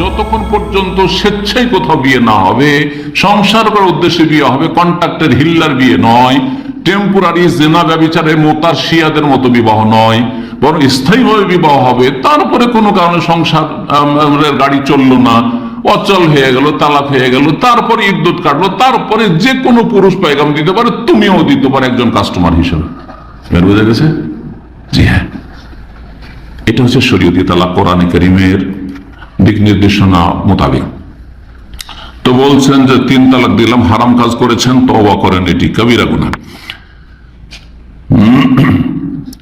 যতক্ষণ পর্যন্ত স্বেচ্ছায় কোথাও বিয়ে না হবে, সংসার করার উদ্দেশ্যে বিয়ে হবে, কন্ট্রাক্টের হিল্লার বিয়ে নয় টেম্পোরারি জেনা ব্যবচারে মোতার শিয়াদের মতো বিবাহ নয়, বরং স্থায়ীভাবে বিবাহ হবে, তারপরে কোনো কারণে সংসার গাড়ি চলল না, অচল হয়ে গেল, তালাক হয়ে গেল, তারপরে ইদ্যুৎ কাটলো, তারপরে যে কোনো পুরুষ পায়গাম দিতে পারে, তুমিও দিতে পারো একজন কাস্টমার হিসেবে। বোঝা গেছে? জি হ্যাঁ। এটা হচ্ছে শরীয়তি তালাক কোরআনে করিমের দিক নির্দেশনা মোতাবেক। তো বলছেন যে তিন তালাক দিলাম, হারাম কাজ করেছেন, তওবা করেন, এটি কবিরা গুনাহ।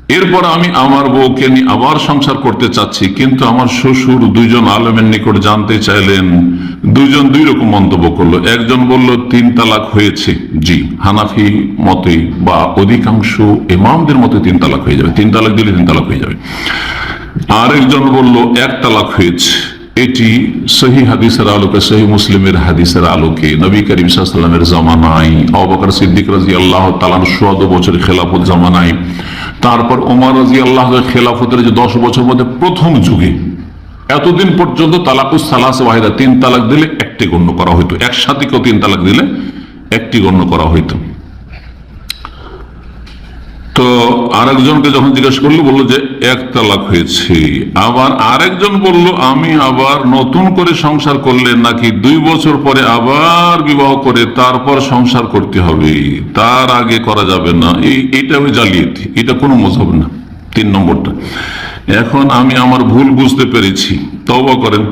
এরপর আমি আমার বউকে নিয়ে আবার সংসার করতে চাচ্ছি, কিন্তু আমার শ্বশুর দুইজন আলমের নিকট জানতে চাইলেন, দুইজন দুই রকম মন্তব্য করল। একজন বলল, তিন তালাক হয়েছে, জি, হানাফি মতে বা অধিকাংশ ইমামদের মতে তিন তালাক হয়ে যাবে। তিন তালাক দিলে তিন তালাক হয়ে যাবে। আরেকজন বলল, এক তালাক হয়েছে। এটি সহি হাদিসের আলোকে, সহি মুসলিমের হাদিসের আলোকে, নবী করিম সাল্লামের জামানায় অবকর সিদ্দিক রাজি আল্লাহ তালান সোয়াদ বছর খেলাফত জামানায়, তারপর ওমর রাজি আল্লাহ খেলাফতের যে দশ বছর মধ্যে প্রথম যুগে, এতদিন পর্যন্ত তালাকুস সালাস ওয়াহিদা, তিন তালাক দিলে একটি গণ্য করা হইতো, একসাথে কেউ তিন তালাক দিলে একটি গণ্য করা হইতো। তো আরেকজনকে যখন জিজ্ঞেস করল, বলল যে এক তালাক হয়েছে। আবার আরেকজন বলল, আমি আবার নতুন করে সংসার করলে নাকি দুই বছর পরে আবার বিবাহ করে তারপর সংসার করতে হবে। তার আগে করা যাবে না। এই এটা আমি জালিয়াতি। এটা কোনো মজহব না, তিন নম্বরটা। এখন আমি আমার ভুল বুঝতে পেরেছি। তবা করেন।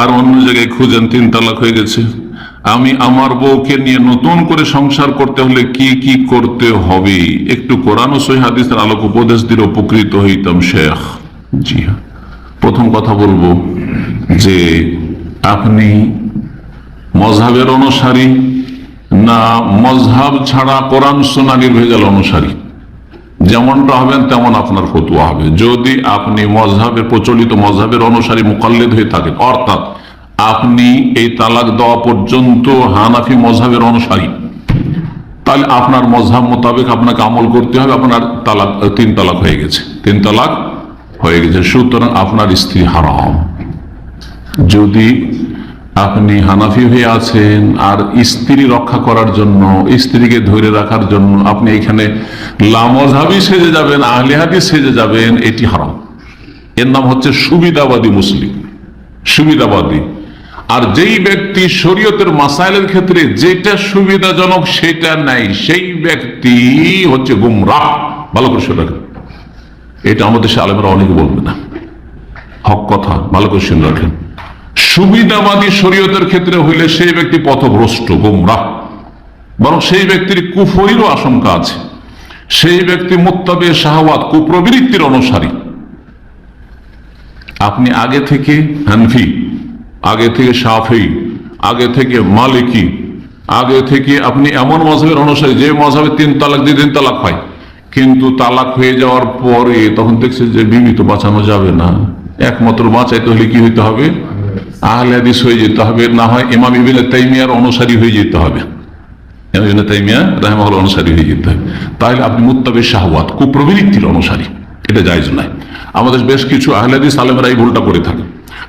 আর অন্য জায়গায় খুঁজেন, তিন তালাক হয়ে গেছে। আমি আমার বউকে নিয়ে নতুন করে সংসার করতে হলে কি কি করতে হবে? একটু কোরআন ও হাদিসের আলোক উপদেশ দিলে, উপকৃত হইতাম শেখ। জি হ্যাঁ। প্রথম কথা বলব যে আপনি মজহাবের অনুসারী না মজহাব ছাড়া কোরআন সোনালির ভেজাল অনুসারী। যেমনটা হবেন তেমন আপনার ফতুয়া হবে। যদি আপনি মজহাবের প্রচলিত মজহাবের অনুসারী মোকাল্লেদ হয়ে থাকেন, অর্থাৎ আপনি এই তালাক দেওয়া পর্যন্ত হানাফি মজহাবের অনুসারী। তাহলে আপনার মজহাব মোতাবেক আপনাকে আমল করতে হবে, আপনার তালাক, তিন তালাক হয়ে গেছে। তিন তালাক হয়ে গেছে, সুতরাং আপনার স্ত্রী হারাম। যদি আপনি হানাফি হয়ে আছেন আর স্ত্রী রক্ষা করার জন্য, স্ত্রীকে ধরে রাখার জন্য আপনি এখানে লামজাবি সেজে যাবেন আহলিহাদি সেজে যাবেন, এটি হারাম। এর নাম হচ্ছে সুবিধাবাদী মুসলিম। সুবিধাবাদী। আর যেই ব্যক্তি শরীয়তের মাসাইলের ক্ষেত্রে যেটা সুবিধাজনক সেটা নাই, সেই ব্যক্তি হচ্ছে গুমরাহ। ভালো করে শুনে রাখেন। এটা আমাদের দেশে আলেমরা অনেকে বলবে না। হক কথা, ভালো করে শুনে রাখেন। সুবিধাবাদী শরীয়তের ক্ষেত্রে হইলে সেই ব্যক্তি পথভ্রষ্ট, গুমরাহ। বরং সেই ব্যক্তির কুফরিরও আশঙ্কা আছে। সেই ব্যক্তি মুত্তাবে শাহওয়াত, কুপ্রবৃত্তির অনুসারী। আপনি আগে থেকে হানফি আগে থেকে সাফি আগে থেকে মালিকি, আগে থেকে আপনি এমন মজাবের অনুসারী যে মজাবে তিন তালাক দিয়ে তিন তালাক হয়। কিন্তু তালাক হয়ে যাওয়ার পরে তখন দেখছে যে বিবি তো বাঁচানো যাবে না। একমাত্র বাঁচাইতে হলে কি হইতে হবে? আহলে হাদিস হয়ে যেতে হবে, না হয় ইমাম ইবিন তাইমিয়ার অনুসারী হয়ে যেতে হবে। ইবিন তাইমিয়া রাহমাহুল অনুসারী হয়ে যেতে হবে। তাহলে আপনি মুত্তাবে শাহওয়াত, কুপ্রবৃত্তির অনুসারী। এটা জায়জ নাই আমাদের বেশ কিছু আহলাদিস আলেমরা এই ভুলটা করে থাকে।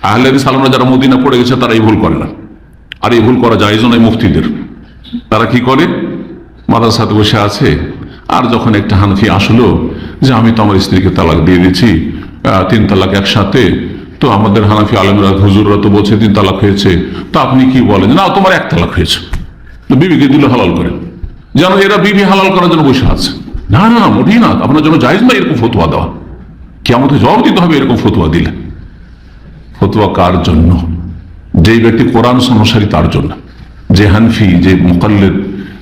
আহলাদিস আলমরা যারা মদিনা পড়ে গেছে, তারা এই ভুল করে না। আর এই ভুল করা যায় নয় মুফতিদের। তারা কি করে? মাদার সাথে বসে আছে, আর যখন একটা হানফি আসলো যে, আমি তো আমার স্ত্রীকে তালাক দিয়ে দিয়েছি তিন তালাক একসাথে, তো আমাদের হানাফি আলমরা, হুজুররা তো বলছে তিন তালাক হয়েছে, তা আপনি কি বলেন? না, তোমার এক তালাক হয়েছে। বিবিকে দিল হালাল করে। যেন এরা বিবি হালাল করার জন্য বসে আছে। না না মোটেই না, আপনার জন্য জায়জ না এরকম ফতুয়া দেওয়া। কি আমাদের জবাব দিতে হবে এরকম ফতুয়া দিলে। ফতুয়া কার জন্য? যেই ব্যক্তি কোরআন অনুসারী তার জন্য। যে হানফি, যে মোকাল্লেদ,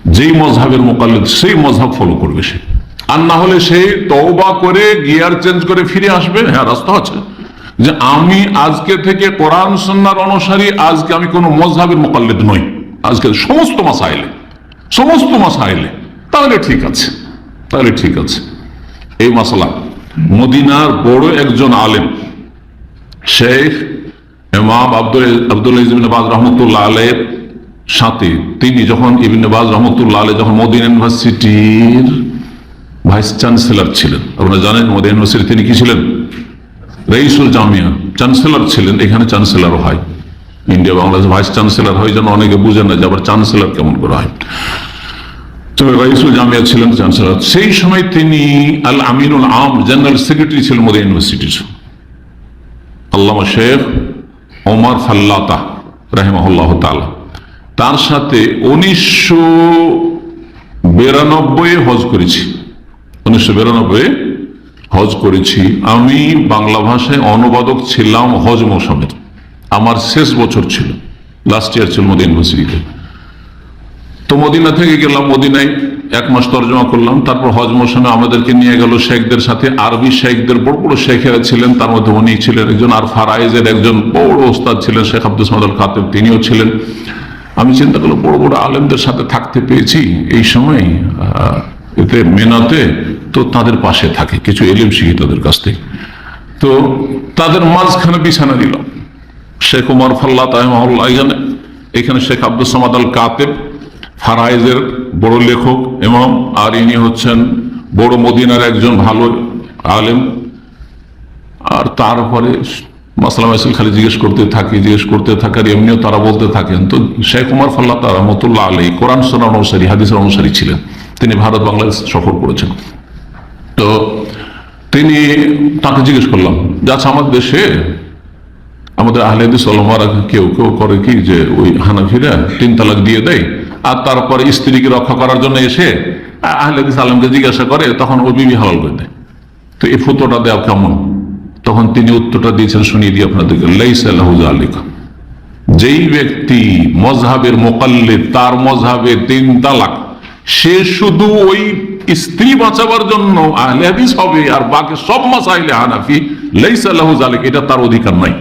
যেই মজহাবের মোকাল্লেদ, সেই মজহাব ফলো করবে সে। আর না হলে সে তওবা করে গিয়ার চেঞ্জ করে ফিরে আসবে? হ্যাঁ রাস্তা আছে। যে আমি আজকে থেকে কোরআন সন্ন্যার অনুসারী, আজকে আমি কোনো মজহাবের মোকাল্লেদ নই। আজকে সমস্ত মাসাইলে। সমস্ত মাসাইলে। তাহলে ঠিক আছে। তাহলে ঠিক আছে। এই মশলা মদিনার বড় একজন আলেম শেখ ইমাম আব্দুল আব্দুল ইবিন বাজ রহমতুল্লাহ আলের সাথে। তিনি যখন ইবিন বাজ রহমতুল্লাহ আলে যখন মদিনা ইউনিভার্সিটির ভাইস চ্যান্সেলর ছিলেন, আপনারা জানেন মদিনা ইউনিভার্সিটি তিনি কি ছিলেন? রইসুল জামিয়া, চ্যান্সেলর ছিলেন, এখানে চ্যান্সেলর হয়। ইন্ডিয়া বাংলাদেশ ভাইস চ্যান্সেলর হয় যেন অনেকে বুঝে না যে আবার চ্যান্সেলর কেমন করে হয়। তো রাইসুল জামিয়া ছিলেন চ্যান্সেলর। সেই সময় তিনি আল আমিনুল আম, জেনারেল সেক্রেটারি ছিলেন মোদী ইউনিভার্সিটির। আল্লামা শেখ ওমর ফাল্লাতা রাহেমাহুল্লাহ তালা তার সাথে উনিশশো বিরানব্বই হজ করেছি। উনিশশো বিরানব্বই হজ করেছি। আমি বাংলা ভাষায় অনুবাদক ছিলাম হজ মৌসুমের আমার শেষ বছর ছিল। লাস্ট ইয়ার ছিল মোদী ইউনিভার্সিটিতে। তো মদিনা থেকে গেলাম মদিনায়। এক মাস তর্জমা করলাম, তারপর হজ আমাদেরকে নিয়ে গেল শেখদের সাথে। আরবি শেখদের, বড় বড় শেখেরা ছিলেন, তার মধ্যে উনি ছিলেন একজন আর ফারাইজের একজন বড় ওস্তাদ ছিলেন, শেখ আব্দুল সামাদ খাতেব, তিনিও ছিলেন। আমি চিন্তা করলাম, বড় বড় আলেমদের সাথে থাকতে পেয়েছি, এই সময় এতে মেনাতে তো তাদের পাশে থাকে, কিছু এলিম শিখি তাদের কাছ থেকে। তো তাদের মাঝখানে বিছানা দিলাম। শেখ উমর ফাল্লা তাহমাহুল্লাহ এখানে এখানে শেখ আব্দুল সামাদ কাতেব ফারাইজের বড় লেখক এবং আর ইনি হচ্ছেন বড় মদিনার একজন ভালো আলেম। আর তারপরে মাসলাম মাসিল খালি জিজ্ঞেস করতে থাকি, জিজ্ঞেস করতে থাকার এমনিও তারা বলতে থাকেন। তো শেখ উমর ফাল্লা তারা রহমতুল্লাহ আলী কোরআন সোনার অনুসারী, হাদিসের অনুসারী ছিলেন। তিনি ভারত বাংলাদেশ সফর করেছেন। তো তিনি তাকে জিজ্ঞেস করলাম যাচ্ছে আমার দেশে, আমাদের আহলেদিস ওলামারা কেউ কেউ করে কি যে ওই হানাফিরা তিন তালাক দিয়ে দেয়? আর তারপরে স্ত্রীকে রক্ষা করার জন্য এসে আহলেদিস আলমকে জিজ্ঞাসা করে, তখন ও বিবি হালাল করে দেয়। তো এই ফুতোটা দেওয়া কেমন? তখন তিনি উত্তরটা দিয়েছেন, শুনিয়ে দিয়ে আপনাদেরকে লাইসাল্লাহুজ আলিকা যেই ব্যক্তি মজহাবের মোকাল্লে তার মজহাবে তিন তালাক, সে শুধু ওই স্ত্রী বাঁচাবার জন্য আহলে হাদিস হবে, আর বাকি সব মাসাইলে হানাফি লাইসাল্লাহু জালিক এটা তার অধিকার নাই,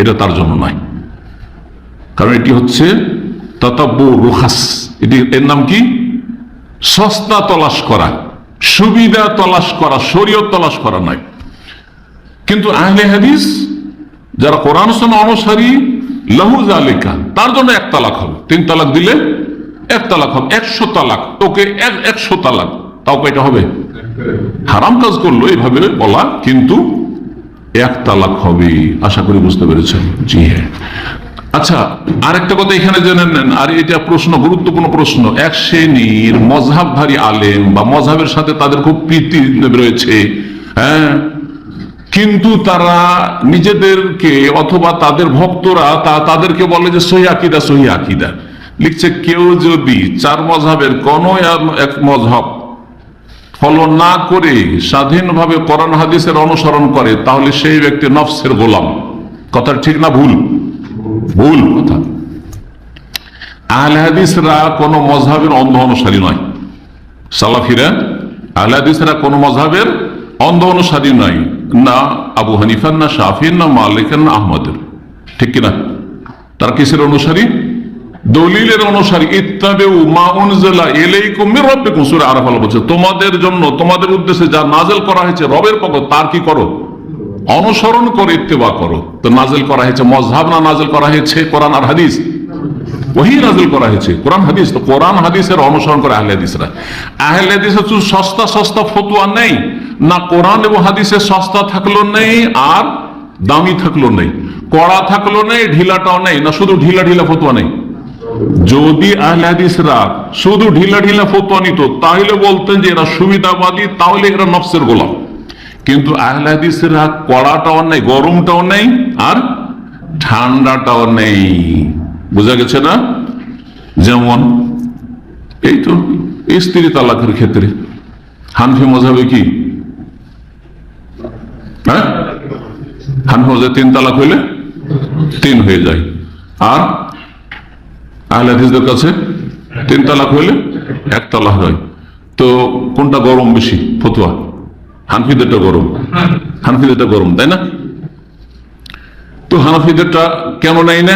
এটা তার জন্য নাই। কারণ এটি হচ্ছে ততাব্বু রুখাস এটি এর নাম কি? সস্তা তলাশ করা, সুবিধা তলাশ করা, শরীয়ত তলাশ করা নয়। কিন্তু আহলে হাদিস, যারা কোরআন অনুসারী, লাহু জালিকা তার জন্য এক তালাক হবে। তিন তালাক দিলে এক তালাক হবে, একশো তালাক। তোকে এক- একশো তালাক। তাও কয়টা হবে? হারাম কাজ করল এইভাবে বলা, কিন্তু এক তালাক হবে আশা করি বুঝতে পেরেছেন। জি হ্যাঁ। আচ্ছা আরেকটা কথা এখানে জেনে নেন। আর এটা প্রশ্ন, গুরুত্বপূর্ণ প্রশ্ন। এক শ্রেণির মজহাবধারী আলেম বা মজহাবের সাথে তাদের খুব প্রীতি রয়েছে হ্যাঁ? কিন্তু তারা নিজেদেরকে অথবা তাদের ভক্তরা তা তাদেরকে বলে যে সহি আকিদা সহি আকিদা। লিখছে, কেউ যদি চার মজহাবের কোন এক মজহব ফলো না করে স্বাধীনভাবে কোরআন হাদিসের অনুসরণ করে, তাহলে সেই ব্যক্তি নফসের গোলাম। কথা ঠিক না ভুল? ভুল কথা। আহলে কোন মজহাবের অন্ধ অনুসারী নয়। সালাফিরা আহলে কোন মজহাবের অন্ধ অনুসারী নয়। না আবু হানিফার, না শাফির, না মালিকের, না আহমদের। ঠিক কিনা? তার কিসের অনুসারী? দলিলের অনুসারী। তোমাদের জন্য, তোমাদের উদ্দেশ্যে যা নাজেল করা হয়েছে রবের পক্ষ, তার কি করো? অনুসরণ করে ইত্তেবা করো। তো নাজেল করা হয়েছে মজহাব না নাজেল করা হয়েছে কোরআন আর হাদিস? ওহি নাজিল করা হয়েছে কোরআন হাদিস। তো কোরআন হাদিসের অনুসরণ করে আহলে হাদিসরা। আহলে হাদিসের সস্তা সস্তা ফতুয়া নেই, না কোরআন এবং হাদিসের সস্তা থাকল নেই আর দামি থাকল নেই। কড়া থাকল নেই, ঢিলাটাও নেই, না শুধু ঢিলা ঢিলা ফতুয়া নেই? যদি আহলে শুধু ঢিলা ঢিলা ফতুয়া নিত, তাহলে বলতেন যে এরা সুবিধাবাদী, তাহলে এরা নফসের গোলাম। কিন্তু আহলে হাদিসরা কড়াটাও নেই গরমটাও নেই আর ঠান্ডাটাও নেই। বোঝা গেছে না? যেমন এই তো স্ত্রী তালাকের ক্ষেত্রে। হানফি মজাবে কি? হ্যাঁ? হানফি মজাবে তিন তালাক হইলে তিন হয়ে যায়। আর আহলে হাদিসদের কাছে তিন তালাক হইলে এক তালাক হয়। তো কোনটা গরম বেশি, ফতুয়া? হানফিদেরটা গরম। হানফিদেরটা গরম, তাই না? তো হানফিদেরটা কেন নাই না?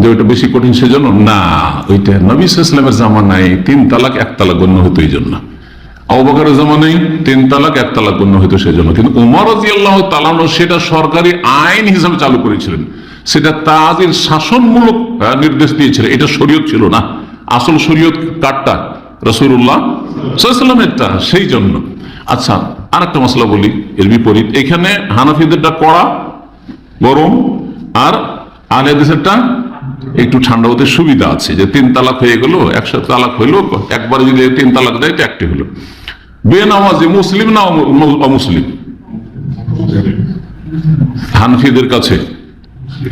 যে ওইটা বেশি কঠিন সেজন্য? না, ওইটা নবী তিন তালাক, এক তালাক গণ্য হতো এই জন্য। তিন তালাক, এক তালাক গণ্য হতো সেই জন্য কিন্তু উমর আল্লাহ তালানো সেটা সরকারি আইন হিসাবে চালু করেছিলেন। সেটা তাদের শাসনমূলক নির্দেশ দিয়েছিল এটা শরীয়ত ছিল না। আসল শরীয়ত কাটটা রসুল্লাহ সাল্লামেরটা সেই জন্য। আচ্ছা আর একটা মশলা বলি, এর বিপরীত। এখানে হানাফিদেরটা কড়া, গরম, আর আহলে হাদিসেরটা একটু ঠান্ডা হতে সুবিধা আছে, যে তিন তালাক হয়ে গেল, একসাথে তালাক হইল একবার যদি তিন তালাক দেয় একটি হলো। বেনামাজি মুসলিম না অমু- অমু- অমুসলিম? হানফিদের কাছে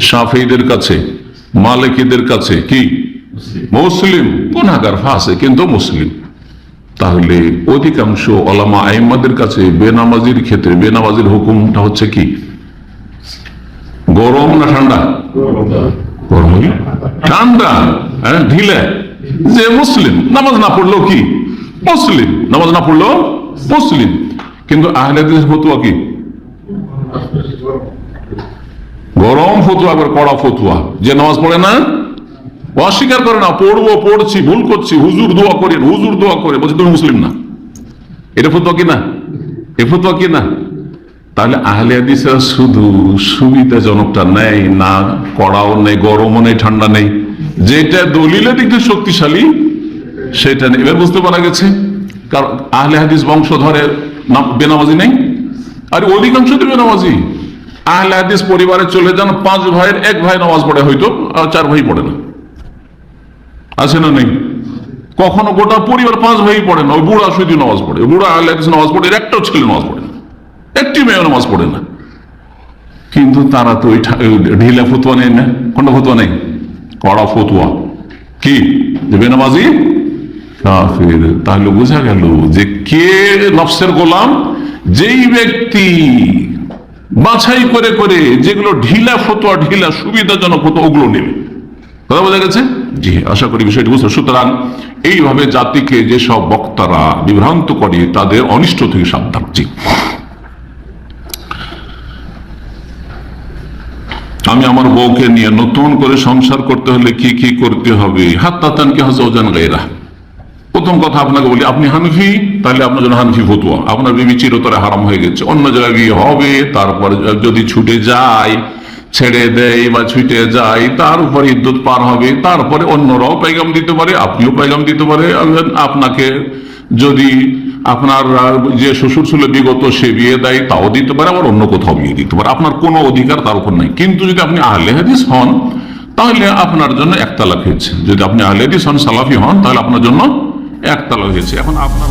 সাফিদের কাছে, মালিকীদের কাছে, কি? মুসলিম। গুনাগার ফাঁসে কিন্তু মুসলিম। তাহলে অধিকাংশ ওলামা আইম্মাদের কাছে বেনামাজির ক্ষেত্রে, বেনামাজির হুকুমটা হচ্ছে কি? গরম না ঠান্ডা? গরম ঠান্ডা। হ্যাঁ ঢিলে। যে মুসলিম, নামাজ না পড়ল কি? মুসলিম। নামাজ না পড়ল মুসলিম। কিন্তু আহলে ফতুয়া কি? গরম ফতুয়া কড়া ফতুয়া। যে নামাজ পড়ে না অস্বীকার করে না, পড়ব, পড়ছি, ভুল করছি, হুজুর দোয়া করেন, হুজুর দোয়া করে বলছে, তুমি মুসলিম না। এটা কি না? এ কি না? তাহলে আহলে শুধু সুবিধাজনকটা নেই না, কড়াও নেই, গরমও নেই, ঠান্ডা নেই। যেটা দলিলে দিক শক্তিশালী, সেটা নেই। এবার বুঝতে পারা গেছে, কারণ আহলে হাদিস বংশধরের নাম বেনামাজি নেই। আর অধিকাংশ তো বেনামাজি। আহলে হাদিস পরিবারে চলে যান, পাঁচ ভাইয়ের এক ভাই নামাজ পড়ে, হয়তো চার ভাই পড়ে না। আছে না নেই? কখনো গোটা পরিবার পাঁচ ভাই পড়ে না, ওই বুড়া শুধু নামাজ পড়ে বুড়া আহলে হাদিস নামাজ পড়ে একটাও ছেলে নামাজ পড়ে না, একটি মেয়ে নামাজ পড়ে না। কিন্তু তারা তো ওই ঢিলা ফতুয়া নেই না কোনটা ফতুয়া নেই, কড়া ফতুয়া। কি? বেনামাজি? কাফের। তাহলে বোঝা গেল যে কে নফসের গোলাম? যেই ব্যক্তি বাছাই করে করে যেগুলো ঢিলা ফতোয়া, ঢিলা সুবিধাজনক ফতোয়া ওগুলো নেবে। কথা বোঝা গেছে? জি, আশা করি বিষয়টি বুঝতে সুতরাং এইভাবে জাতিকে যেসব বক্তারা বিভ্রান্ত করে, তাদের অনিষ্ট থেকে সাবধান। জি। আমি আমার বউকে নিয়ে নতুন করে সংসার করতে হলে কি কি করতে হবে? হাত্তাতান কি হাজান গাইরা প্রথম কথা আপনাকে বলি, আপনি হানফি, তাহলে আপনার জন্য হানফি ফতুয়া। আপনার বিবি চিরতরে হারাম হয়ে গেছে। অন্য জায়গায় বিয়ে হবে, তারপর যদি ছুটে যায় ছেড়ে দেয় বা ছুটে যায়, তার উপর ইদ্যুৎ পার হবে, তারপরে অন্যরাও পেগাম দিতে পারে, আপনিও পেগাম দিতে পারে। আপনাকে যদি আপনার যে শ্বশুর ছিল বিগত, সে বিয়ে দেয়, তাও দিতে পারে, আবার অন্য কোথাও বিয়ে দিতে পারে। আপনার কোনো অধিকার তার উপর নাই। কিন্তু যদি আপনি আহলে হাদিস হন, তাহলে আপনার জন্য এক তালাক হয়েছে। যদি আপনি আহলে হাদিস হন, সালাফি হন, তাহলে আপনার জন্য একতালাক হয়েছে। এখন আপনার